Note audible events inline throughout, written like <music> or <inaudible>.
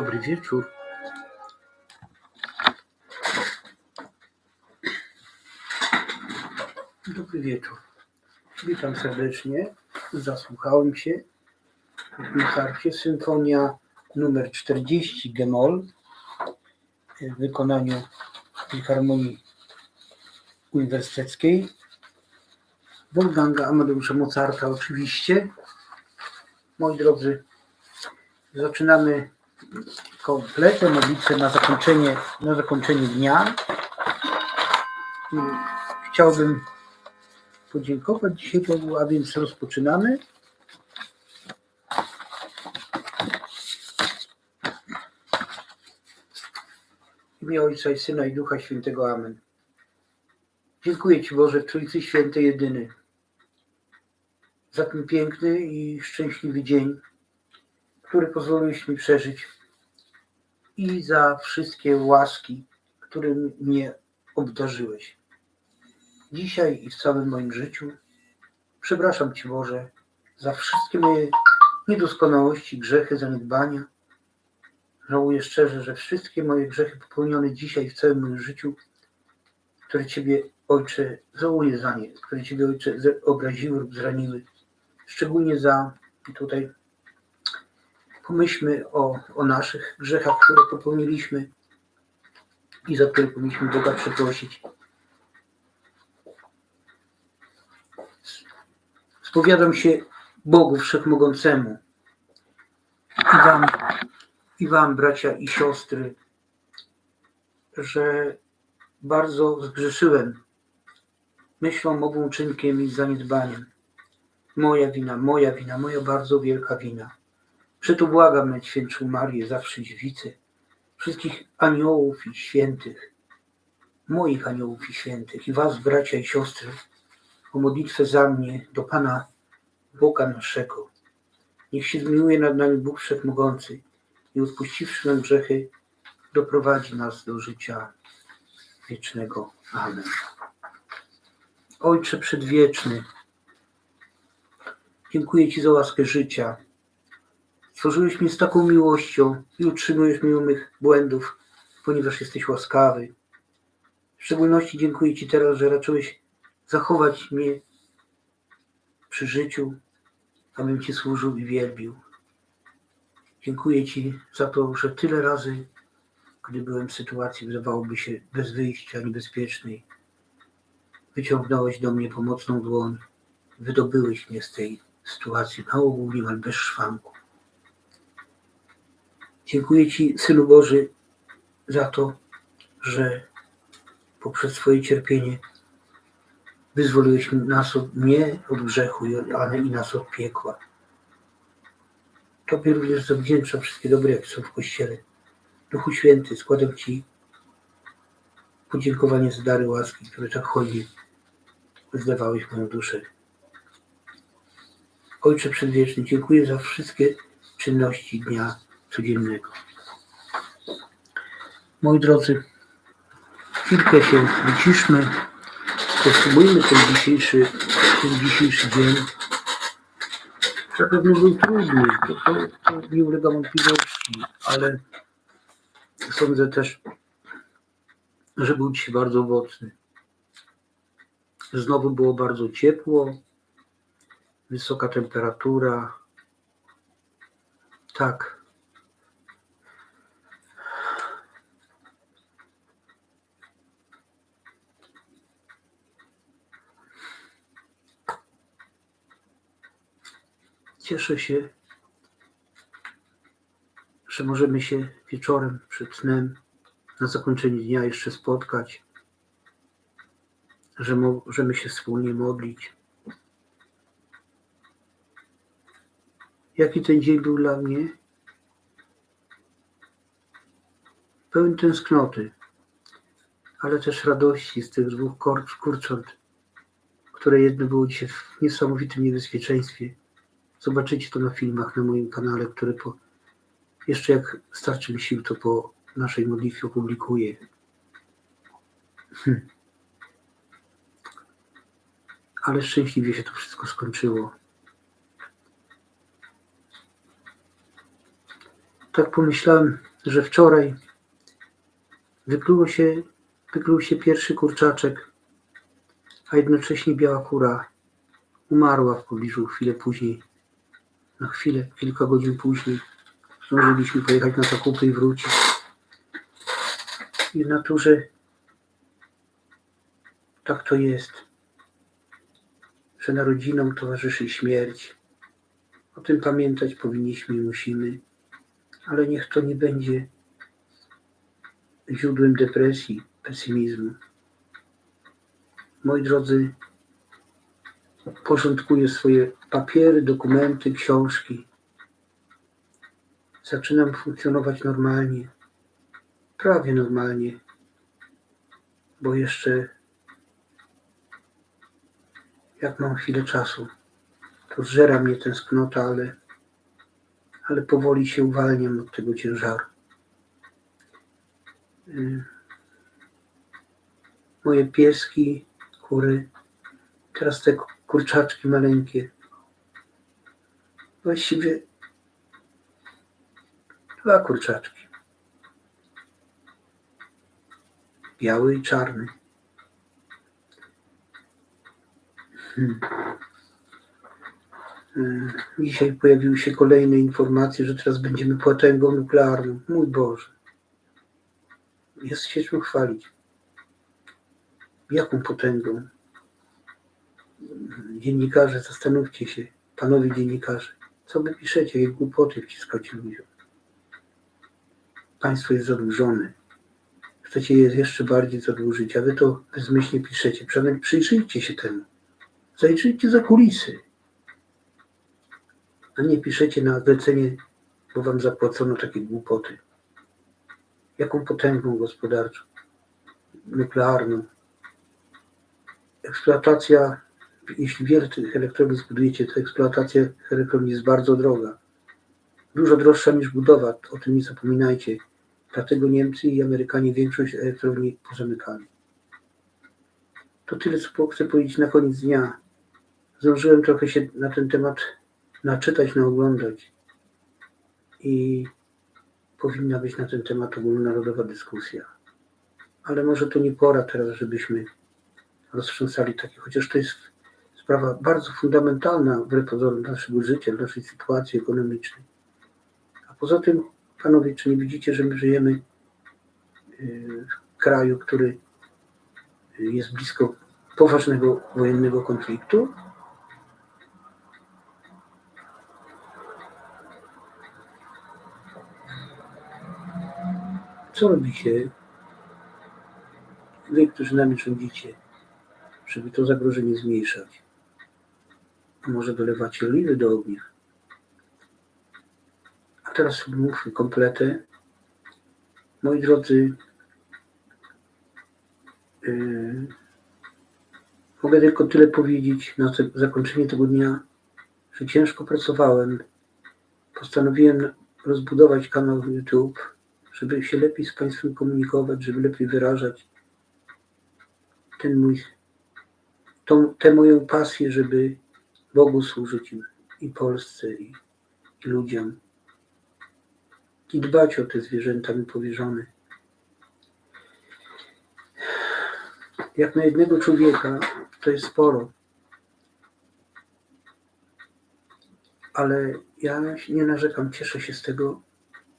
Dobry wieczór. Dobry wieczór. Witam serdecznie. Zasłuchałem się w Micharcie. Symfonia numer 40 Gemol w wykonaniu Filharmonii Uniwersyteckiej. Wolfganga Amadeusza Mozarta oczywiście. Moi drodzy, zaczynamy kompletę modlitwę na zakończenie, na zakończenie dnia. Chciałbym podziękować dzisiaj Bogu, a więc rozpoczynamy. W imię Ojca i Syna i Ducha Świętego. Amen. Dziękuję Ci Boże, Trójcy Święty Jedyny, za ten piękny i szczęśliwy dzień, który pozwoliłeś mi przeżyć i za wszystkie łaski, którymi mnie obdarzyłeś. Dzisiaj i w całym moim życiu przepraszam Ci Boże za wszystkie moje niedoskonałości, grzechy, zaniedbania. Żałuję szczerze, że wszystkie moje grzechy popełnione dzisiaj w całym moim życiu, które Ciebie Ojcze, żałuję za nie, które Ciebie Ojcze obraziły lub zraniły. Szczególnie za, i tutaj pomyślmy o, o naszych grzechach, które popełniliśmy i za które powinniśmy Boga przeprosić. Spowiadam się Bogu Wszechmogącemu i wam, i wam, bracia i siostry, że bardzo zgrzeszyłem myślą, mową, uczynkiem i zaniedbaniem. Moja wina, moja wina, moja bardzo wielka wina. Przeto błagam Najświętszą Marię, zawsze dziewicy, wszystkich aniołów i świętych, moich aniołów i świętych i was, bracia i siostry, o modlitwę za mnie do Pana Boga naszego. Niech się zmiłuje nad nami Bóg Wszechmogący i odpuściwszy nam grzechy, doprowadzi nas do życia wiecznego. Amen. Ojcze Przedwieczny, dziękuję Ci za łaskę życia. Stworzyłeś mnie z taką miłością i utrzymujesz u mych błędów, ponieważ jesteś łaskawy. W szczególności dziękuję Ci teraz, że raczyłeś zachować mnie przy życiu, abym Ci służył i wielbił. Dziękuję Ci za to, że tyle razy, gdy byłem w sytuacji, wydawałoby się bez wyjścia, niebezpiecznej, wyciągnąłeś do mnie pomocną dłoń, wydobyłeś mnie z tej sytuacji, na ogół niemal bez szwanku. Dziękuję Ci, Synu Boży, za to, że poprzez swoje cierpienie wyzwoliłeś nas od, mnie od grzechu, ale i nas od piekła. Tobie również zawdzięczam wszystkie dobre, jakie są w Kościele. Duchu Święty, składam Ci podziękowanie za dary łaski, które tak hojnie zdawałeś moją duszę. Ojcze Przedwieczny, dziękuję za wszystkie czynności dnia codziennego. Moi drodzy, chwilkę się wyciszmy, podsumujmy ten dzisiejszy, ten dzisiejszy dzień. Zapewne był trudny, to, to, to nie ulega wątpliwości, ale sądzę też, że był dzisiaj bardzo owocny. Znowu było bardzo ciepło, wysoka temperatura. Tak. Cieszę się, że możemy się wieczorem przed snem na zakończenie dnia jeszcze spotkać, że możemy się wspólnie modlić. Jaki ten dzień był dla mnie? Pełen tęsknoty, ale też radości z tych dwóch kur- kurcząt, które jedno było dzisiaj w niesamowitym niebezpieczeństwie. Zobaczycie to na filmach na moim kanale, które po, jeszcze jak starczy mi sił, to po naszej modlitwie opublikuję. Hm. Ale szczęśliwie się to wszystko skończyło. Tak pomyślałem, że wczoraj wykluło się, wykluł się pierwszy kurczaczek, a jednocześnie biała kura umarła w pobliżu chwilę później. Na chwilę, kilka godzin później zdążyliśmy pojechać na zakupy i wrócić. I w naturze tak to jest, że narodzinom towarzyszy śmierć. O tym pamiętać powinniśmy i musimy, ale niech to nie będzie źródłem depresji, pesymizmu. Moi drodzy, porządkuję swoje papiery, dokumenty, książki. Zaczynam funkcjonować normalnie, prawie normalnie, bo jeszcze jak mam chwilę czasu, to zżera mnie tęsknota, ale, ale powoli się uwalniam od tego ciężaru. Moje pieski, kury, teraz te kurczaczki maleńkie. Właściwie dwa kurczaczki. Biały i czarny. Hmm. Hmm. Dzisiaj pojawiły się kolejne informacje, że teraz będziemy płatęgą nuklearną. Mój Boże. Jest się czym chwalić. Jaką potęgą? Dziennikarze, zastanówcie się, panowie dziennikarze, co wy piszecie, jak głupoty wciskacie ludziom. Państwo jest zadłużone. Chcecie je jeszcze bardziej zadłużyć, a wy to bezmyślnie piszecie. Przynajmniej przyjrzyjcie się temu. Zajrzyjcie za kulisy. A nie piszecie na zlecenie, bo wam zapłacono takie głupoty. Jaką potęgą gospodarczą, nuklearną. Eksploatacja, jeśli wiele tych elektrowni zbudujecie, to eksploatacja elektrowni jest bardzo droga. Dużo droższa niż budowa, o tym nie zapominajcie. Dlatego Niemcy i Amerykanie większość elektrowni pozamykali. To tyle, co chcę powiedzieć na koniec dnia. Zdążyłem trochę się na ten temat naczytać, naoglądać. I powinna być na ten temat ogólnonarodowa dyskusja. Ale może to nie pora teraz, żebyśmy roztrząsali takie, chociaż to jest sprawa bardzo fundamentalna wbrew pozorom naszego życia, naszej sytuacji ekonomicznej. A poza tym, panowie, czy nie widzicie, że my żyjemy y, w kraju, który jest blisko poważnego wojennego konfliktu? Co robicie? Wy, którzy nami rządzicie, żeby to zagrożenie zmniejszać? A może dolewacie oliwy do ognia? A teraz mówmy kompletę. Moi drodzy, yy, mogę tylko tyle powiedzieć na zakończenie tego dnia, że ciężko pracowałem. Postanowiłem rozbudować kanał YouTube, żeby się lepiej z Państwem komunikować, żeby lepiej wyrażać ten mój, tą, tę moją pasję, żeby Bogu służyć i, i Polsce, i, i ludziom. I dbać o te zwierzęta mi powierzone. Jak na jednego człowieka to jest sporo. Ale ja nie narzekam, cieszę się z tego.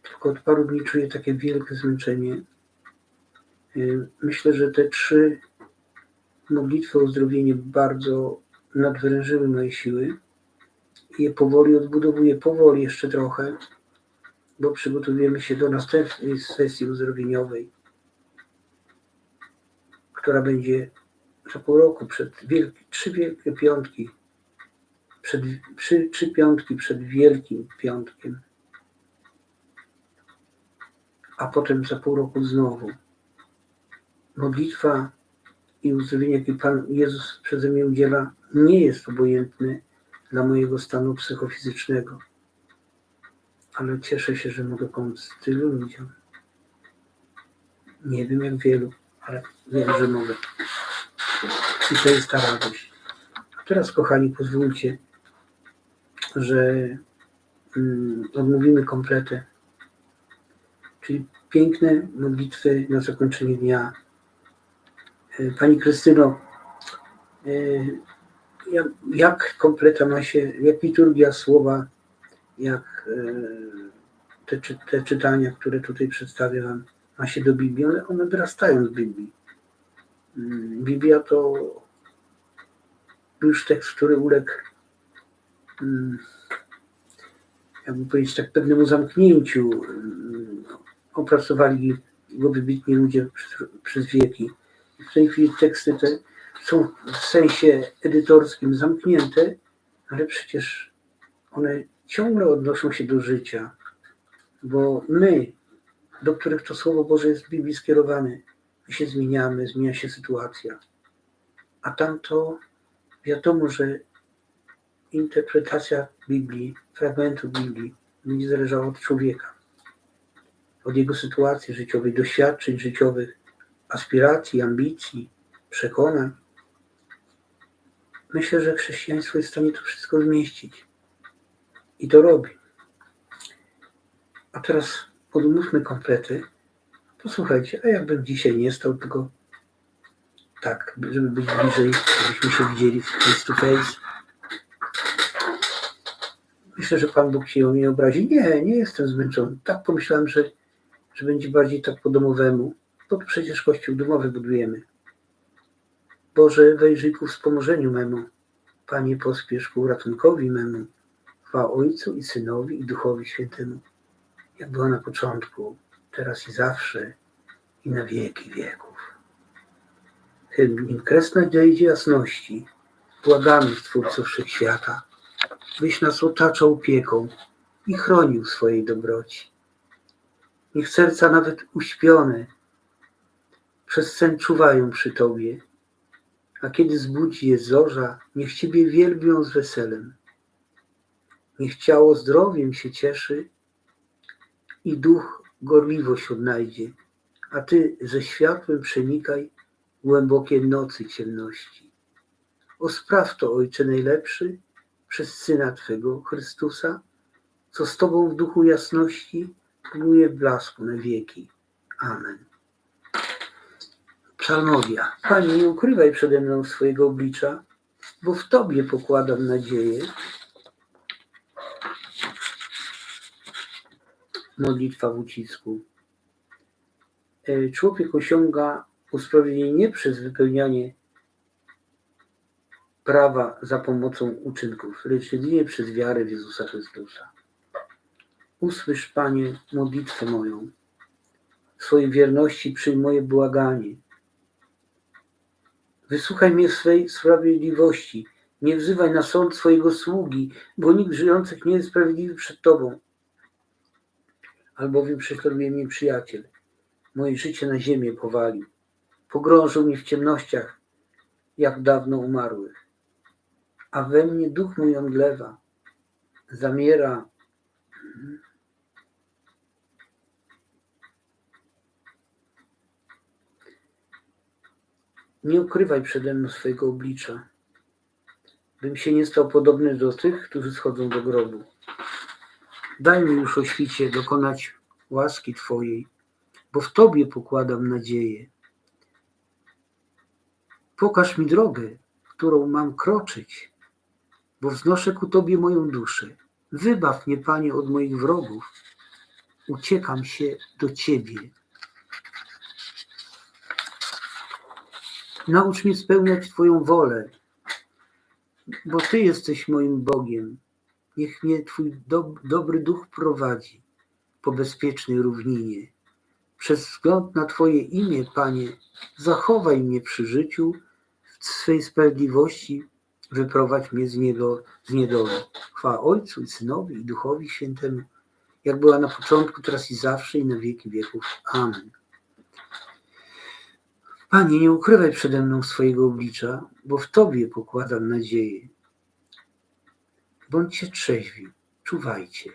Tylko od paru dni czuję takie wielkie zmęczenie. Yy, Myślę, że te trzy modlitwy o uzdrowienie bardzo nadwyrężyły moje siły je powoli odbudowuję, powoli jeszcze trochę, bo przygotowujemy się do następnej sesji uzdrowieniowej, która będzie za pół roku, przed wielki, trzy wielkie piątki, przed, trzy, trzy piątki przed Wielkim Piątkiem, a potem za pół roku znowu. Modlitwa i uzdrowienie, jakie Pan Jezus przeze mnie udziela, nie jest obojętne dla mojego stanu psychofizycznego. Ale cieszę się, że mogę pomóc tylu ludziom. Nie wiem jak wielu, ale wiem, że mogę. I to jest ta radość. A teraz, kochani, pozwólcie, że mm, odmówimy kompletę, czyli piękne modlitwy na zakończenie dnia. E, Pani Krystyno, e, jak, jak kompleta ma się, jak liturgia słowa, jak e, te, te czytania, które tutaj przedstawię Wam, ma się do Biblii, one, one wyrastają z Biblii. Mm, Biblia to już tekst, który uległ, mm, jakby powiedzieć, tak pewnemu zamknięciu. Mm, Opracowali go wybitni ludzie przez, przez wieki. W tej chwili teksty te są w sensie edytorskim zamknięte, ale przecież one ciągle odnoszą się do życia, bo my, do których to Słowo Boże jest w Biblii skierowane, my się zmieniamy, zmienia się sytuacja. A tamto wiadomo, że interpretacja Biblii, fragmentu Biblii będzie zależała od człowieka, od jego sytuacji życiowej, doświadczeń życiowych, aspiracji, ambicji, przekonań. Myślę, że chrześcijaństwo jest w stanie to wszystko zmieścić. I to robi. A teraz podmówmy komplety. Posłuchajcie, a jakbym dzisiaj nie stał, tylko tak, żeby być bliżej, żebyśmy się widzieli face to face. Myślę, że Pan Bóg się o mnie obrazi. Nie, nie jestem zmęczony. Tak pomyślałem, że, że będzie bardziej tak po domowemu, bo przecież kościół domowy budujemy. Boże, wejrzyj ku wspomożeniu memu. Panie, pospiesz ku ratunkowi memu. Chwała Ojcu i Synowi i Duchowi Świętemu, jak była na początku, teraz i zawsze, i na wieki wieków. Hymn, nim kres nadejdzie jasności, błagamy Stwórców Wszechświata, byś nas otaczał opieką i chronił swojej dobroci. Niech serca nawet uśpione przez sen czuwają przy Tobie, a kiedy zbudzi je zorza, niech Ciebie wielbią z weselem. Niech ciało zdrowiem się cieszy i duch gorliwość odnajdzie, a Ty ze światłem przenikaj głębokie nocy ciemności. O spraw to, Ojcze najlepszy, przez Syna Twego, Chrystusa, co z Tobą w duchu jasności pluje blasku na wieki. Amen. Psalmowia. Panie, nie ukrywaj przede mną swojego oblicza, bo w Tobie pokładam nadzieję. Modlitwa w ucisku. E, Człowiek osiąga usprawiedliwienie nie przez wypełnianie prawa za pomocą uczynków, lecz jedynie przez wiarę w Jezusa Chrystusa. Usłysz, Panie, modlitwę moją. swojej wierności przyjm moje błaganie. Wysłuchaj mnie w swej sprawiedliwości. Nie wzywaj na sąd swojego sługi, bo nikt żyjących nie jest sprawiedliwy przed Tobą. Albowiem prześladuje mnie przyjaciel. Moje życie na ziemię powalił. Pogrążył mnie w ciemnościach, jak dawno umarłych. A we mnie duch mój omdlewa. Zamiera. Nie ukrywaj przede mną swojego oblicza, bym się nie stał podobny do tych, którzy schodzą do grobu. Daj mi już o świcie dokonać łaski Twojej, bo w Tobie pokładam nadzieję. Pokaż mi drogę, którą mam kroczyć, bo wznoszę ku Tobie moją duszę. Wybaw mnie, Panie, od moich wrogów. Uciekam się do Ciebie. Naucz mnie spełniać Twoją wolę, bo Ty jesteś moim Bogiem. Niech mnie Twój dob- dobry duch prowadzi po bezpiecznej równinie. Przez wzgląd na Twoje imię, Panie, zachowaj mnie przy życiu w swej sprawiedliwości, wyprowadź mnie z, niego, z niedoli. Chwała Ojcu i Synowi i Duchowi Świętemu, jak była na początku, teraz i zawsze i na wieki wieków. Amen. Panie, nie ukrywaj przede mną swojego oblicza, bo w Tobie pokładam nadzieję. Bądźcie trzeźwi, czuwajcie.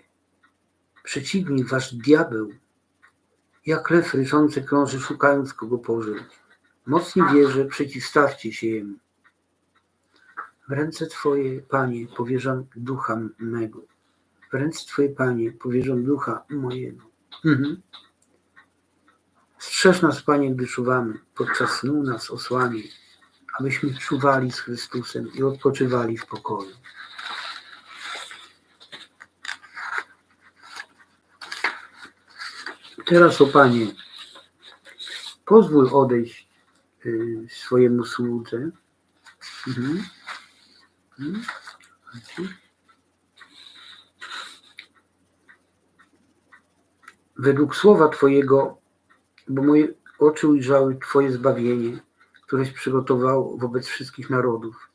Przeciwnik wasz diabeł, jak lew ryczący krąży, szukając kogo pożreć. Mocni wierzę, przeciwstawcie się jemu. W ręce Twoje, Panie, powierzam ducha mego. W ręce Twoje, Panie, powierzam ducha mojego. Mhm. Strzeż nas, Panie, gdy czuwamy, podczas snu nas osłanie, abyśmy czuwali z Chrystusem i odpoczywali w pokoju. Teraz, o Panie, pozwól odejść y, swojemu słudze. Mhm. Mhm. Według słowa Twojego, bo moje oczy ujrzały Twoje zbawienie, któreś przygotował wobec wszystkich narodów.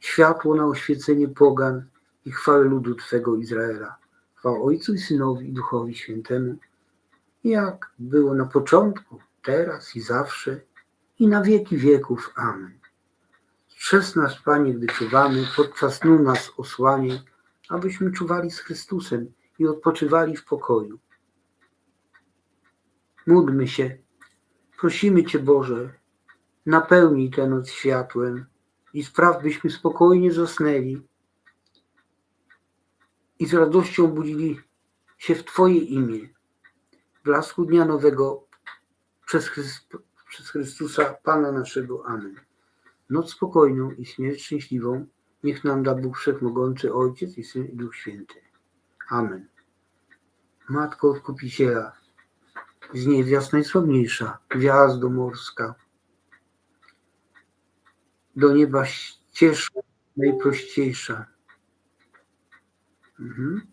Światło na oświecenie pogan i chwałę ludu Twego Izraela. Chwała Ojcu i Synowi i Duchowi Świętemu, jak było na początku, teraz i zawsze, i na wieki wieków. Amen. Strzeż nas, Panie, gdy czuwamy, podczas snu nas osłanie, abyśmy czuwali z Chrystusem i odpoczywali w pokoju. Módlmy się, prosimy Cię, Boże, napełnij tę noc światłem i spraw, byśmy spokojnie zasnęli i z radością budzili się w Twoje imię blasku dnia nowego przez, Chryst- przez Chrystusa Pana naszego. Amen. Noc spokojną i śmierć szczęśliwą niech nam da Bóg Wszechmogący Ojciec i Syn i Duch Święty. Amen. Matko Odkupiciela, z niewiast najsłabniejsza, gwiazdo morska, do nieba ścieżka najprościejsza. Mhm.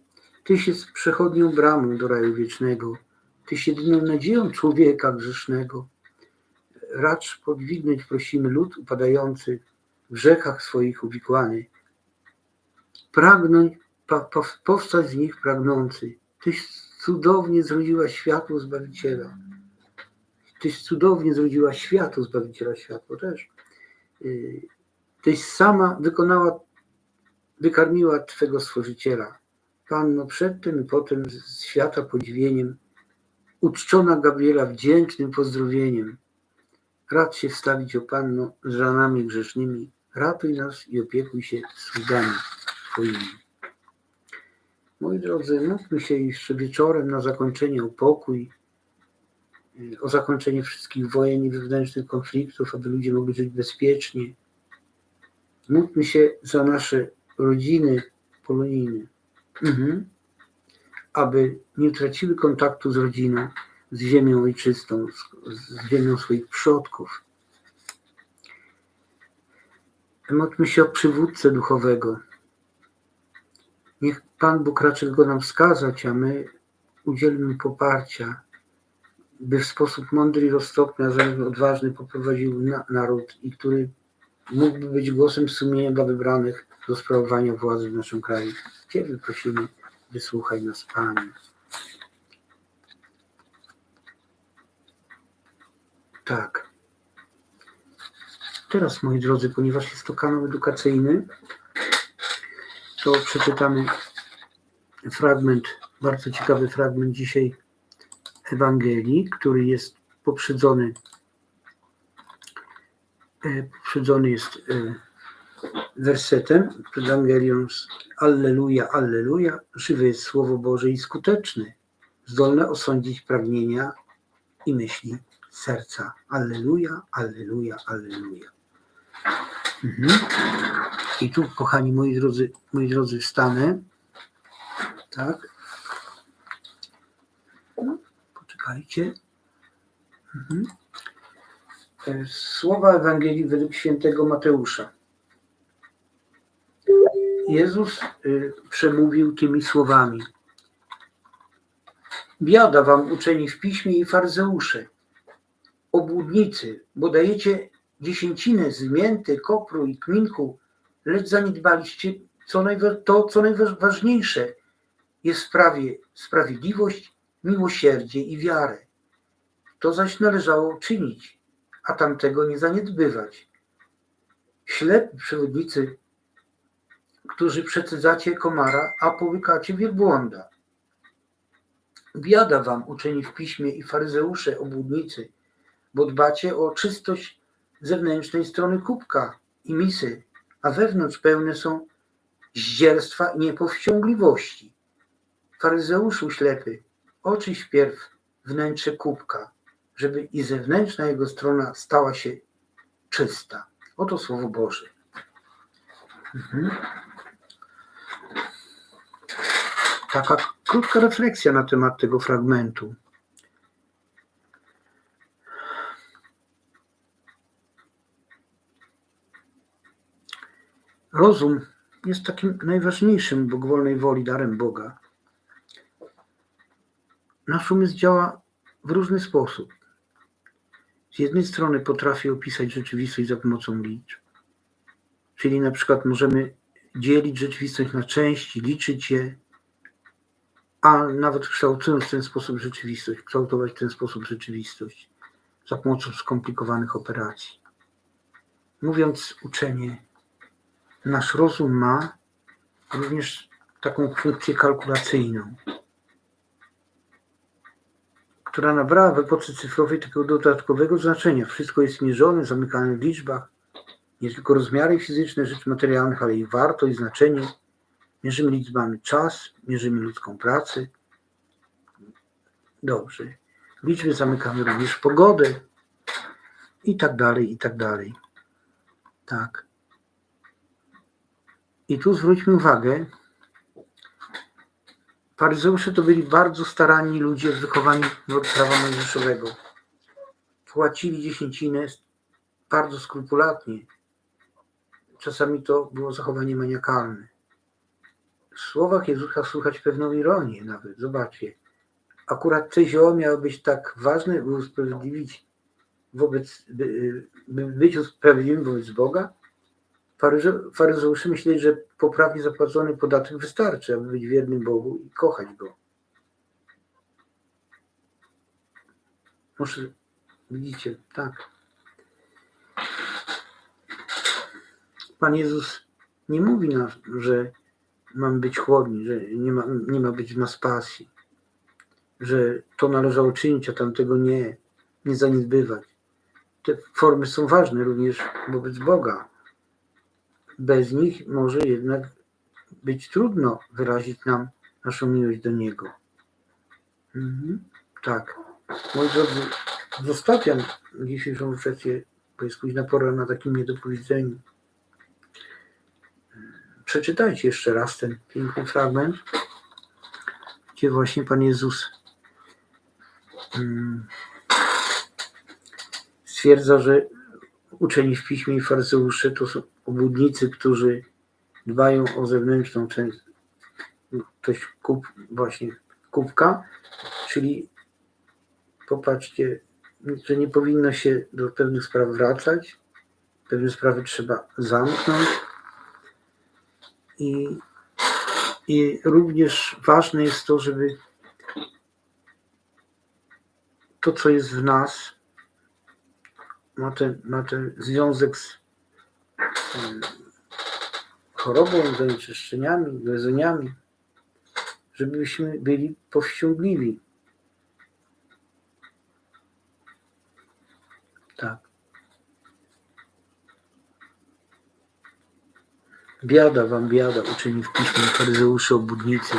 Tyś jest przechodnią bramą do raju wiecznego. Tyś jedyną nadzieją człowieka grzesznego. Racz podwidnąć prosimy lud upadający, w grzechach swoich uwikłany. Pragnąć, powstać z nich pragnący. Tyś cudownie zrodziła światło Zbawiciela. Tyś cudownie zrodziła światło Zbawiciela, światło też. Yy, Tyś sama wykonała, wykarmiła Twego Stworzyciela. Panno przedtem i potem z świata podziwieniem, uczczona Gabriela wdzięcznym pozdrowieniem. Rad się wstawić, o Panno, z ranami grzesznymi. Ratuj nas i opiekuj się sługami Twoimi. Moi drodzy, módlmy się jeszcze wieczorem na zakończenie o pokój, y, o zakończenie wszystkich wojen i wewnętrznych konfliktów, aby ludzie mogli żyć bezpiecznie. Módlmy się za nasze rodziny polonijne, mhm. aby nie traciły kontaktu z rodziną, z ziemią ojczystą, z, z ziemią swoich przodków. Módlmy się o przywódcę duchowego. Niech Pan Bóg raczy go nam wskazać, a my udzielimy poparcia by w sposób mądry i roztropny, a zarazem odważny poprowadził na, naród i który mógłby być głosem sumienia dla wybranych do sprawowania władzy w naszym kraju. Ciebie prosimy, wysłuchaj nas, Panie. Tak. Teraz, moi drodzy, ponieważ jest to kanał edukacyjny, to przeczytamy fragment, bardzo ciekawy fragment dzisiaj Ewangelii, który jest poprzedzony, e, poprzedzony jest e, wersetem przed Ewangelią Alleluja, Alleluja, żywe jest Słowo Boże i skuteczne, zdolne osądzić pragnienia i myśli serca. Alleluja, Alleluja, Alleluja. Mhm. I tu, kochani moi drodzy, moi drodzy, wstanę. Tak. Poczekajcie. Mhm. E, Słowa Ewangelii według świętego Mateusza. Jezus y, przemówił tymi słowami. Biada wam uczeni w piśmie i faryzeusze, obłudnicy, bo dajecie dziesięcinę z mięty, kopru i kminku, lecz zaniedbaliście co to, co najważniejsze jest w prawie sprawiedliwość, miłosierdzie i wiarę. To zaś należało czynić, a tamtego nie zaniedbywać. Ślepi przewodnicy, którzy przecydzacie komara, a połykacie wielbłąda. Biada wam, uczeni w piśmie i faryzeusze, obłudnicy, bo dbacie o czystość zewnętrznej strony kubka i misy, a wewnątrz pełne są zdzierstwa niepowściągliwości. Faryzeuszu ślepy, oczyś wpierw wnętrze kubka, żeby i zewnętrzna jego strona stała się czysta. Oto Słowo Boże. Mhm. Taka krótka refleksja na temat tego fragmentu. Rozum jest takim najważniejszym bogwolnej woli darem Boga. Nasz umysł działa w różny sposób. Z jednej strony potrafi opisać rzeczywistość za pomocą liczb, czyli na przykład możemy dzielić rzeczywistość na części, liczyć je, a nawet kształtując w ten sposób rzeczywistość, kształtować w ten sposób rzeczywistość za pomocą skomplikowanych operacji. Mówiąc uczenie, nasz rozum ma również taką funkcję kalkulacyjną, która nabrała w epoce cyfrowej takiego dodatkowego znaczenia. Wszystko jest mierzone, zamykane w liczbach. Nie tylko rozmiary fizyczne rzeczy materialnych, ale i wartość, znaczenie. Mierzymy liczbami czas, mierzymy ludzką pracę. Dobrze. Liczby zamykamy również pogodę i tak dalej, i tak dalej. Tak. I tu zwróćmy uwagę, faryzeusze to byli bardzo staranni ludzie wychowani od prawa mojżeszowego. Płacili dziesięcinę bardzo skrupulatnie. Czasami to było zachowanie maniakalne. W słowach Jezusa słychać pewną ironię nawet. Zobaczcie. Akurat te zioło miało być tak ważne, by usprawiedliwić wobec, by, by być usprawiedliwym wobec Boga, Faryzeusze myśleli, że poprawnie zapłacony podatek wystarczy, aby być wiernym Bogu i kochać Go. Muszę, widzicie, tak. Pan Jezus nie mówi nam, że mamy być chłodni, że nie ma, nie ma być nas pasji, że to należało czynić, a tamtego nie, nie zaniedbywać. Te formy są ważne również wobec Boga, bez nich może jednak być trudno wyrazić nam naszą miłość do Niego. Mhm. Tak. Moi drodzy, zostawiam dzisiejszą refleksję, bo jest późna pora na takim niedopowiedzeniu. Przeczytajcie jeszcze raz ten piękny fragment, gdzie właśnie Pan Jezus mm, stwierdza, że uczeni w piśmie i faryzeusze to są obłudnicy, którzy dbają o zewnętrzną część, część kup, właśnie kubka, czyli popatrzcie, że nie powinno się do pewnych spraw wracać. Pewne sprawy trzeba zamknąć. I, I również ważne jest to, żeby to, co jest w nas, ma ten, związek z em, chorobą, zanieczyszczeniami, lezeniami, żebyśmy byli powściągliwi. Tak. Biada wam, biada, uczyni w piśmie faryzeuszy obudnicy,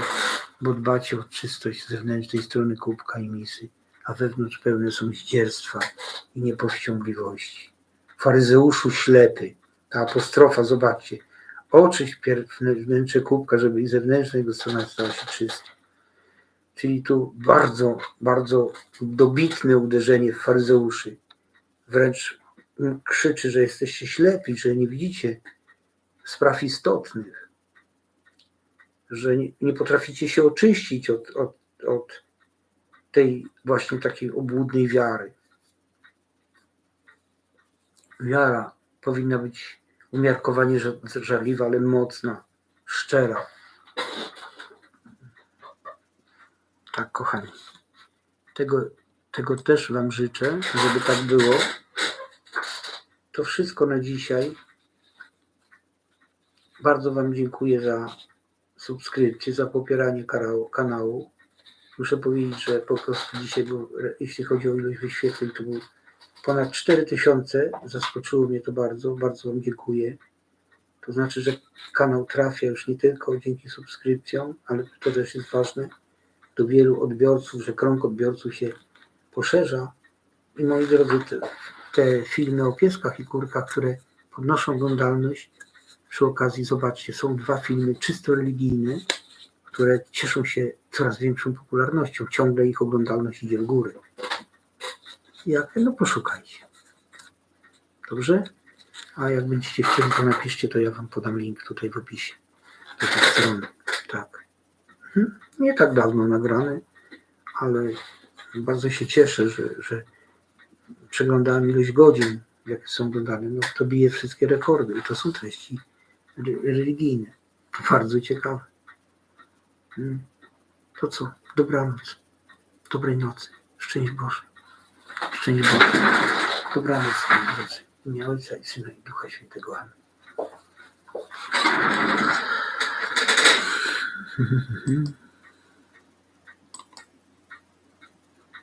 bo dbacie o czystość zewnętrznej strony kubka i misy, a wewnątrz pełne są zdzierstwa i niepowściągliwości. Faryzeuszu ślepy, ta apostrofa, zobaczcie, oczyść pierw wnętrze kubka, żeby i zewnętrzna jego strona stała się czysta. Czyli tu bardzo, bardzo dobitne uderzenie w faryzeuszy. Wręcz krzyczy, że jesteście ślepi, że nie widzicie spraw istotnych, że nie, nie potraficie się oczyścić od, od, od tej właśnie takiej obłudnej wiary. Wiara powinna być umiarkowanie ża- żarliwa, ale mocna, szczera. Tak, kochani. Tego, tego też Wam życzę, żeby tak było. To wszystko na dzisiaj. Bardzo Wam dziękuję za subskrypcję, za popieranie kanału. Muszę powiedzieć, że po prostu dzisiaj był, jeśli chodzi o ilość wyświetleń, to był ponad 4000. Zaskoczyło mnie to bardzo. Bardzo Wam dziękuję. To znaczy, że kanał trafia już nie tylko dzięki subskrypcjom, ale to też jest ważne, do wielu odbiorców, że krąg odbiorców się poszerza. I moi drodzy, te, te filmy o pieskach i kurkach, które podnoszą oglądalność, przy okazji zobaczcie, są dwa filmy czysto religijne, które cieszą się coraz większą popularnością. Ciągle ich oglądalność idzie w górę. Jakie? No poszukajcie. Dobrze? A jak będziecie chcieli, to napiszcie, to ja wam podam link tutaj w opisie do tej strony. Tak. Mhm. Nie tak dawno nagrany, ale bardzo się cieszę, że, że przeglądałem ilość godzin, jakie są oglądane. No to bije wszystkie rekordy i to są treści re- religijne. Bardzo ciekawe. To co? Dobranoc. Dobrej nocy. Szczęść Boże. Szczęść Boże. Dobranoc, moi drodzy. W imię Ojca i Syna i Ducha Świętego. Amen. <laughs>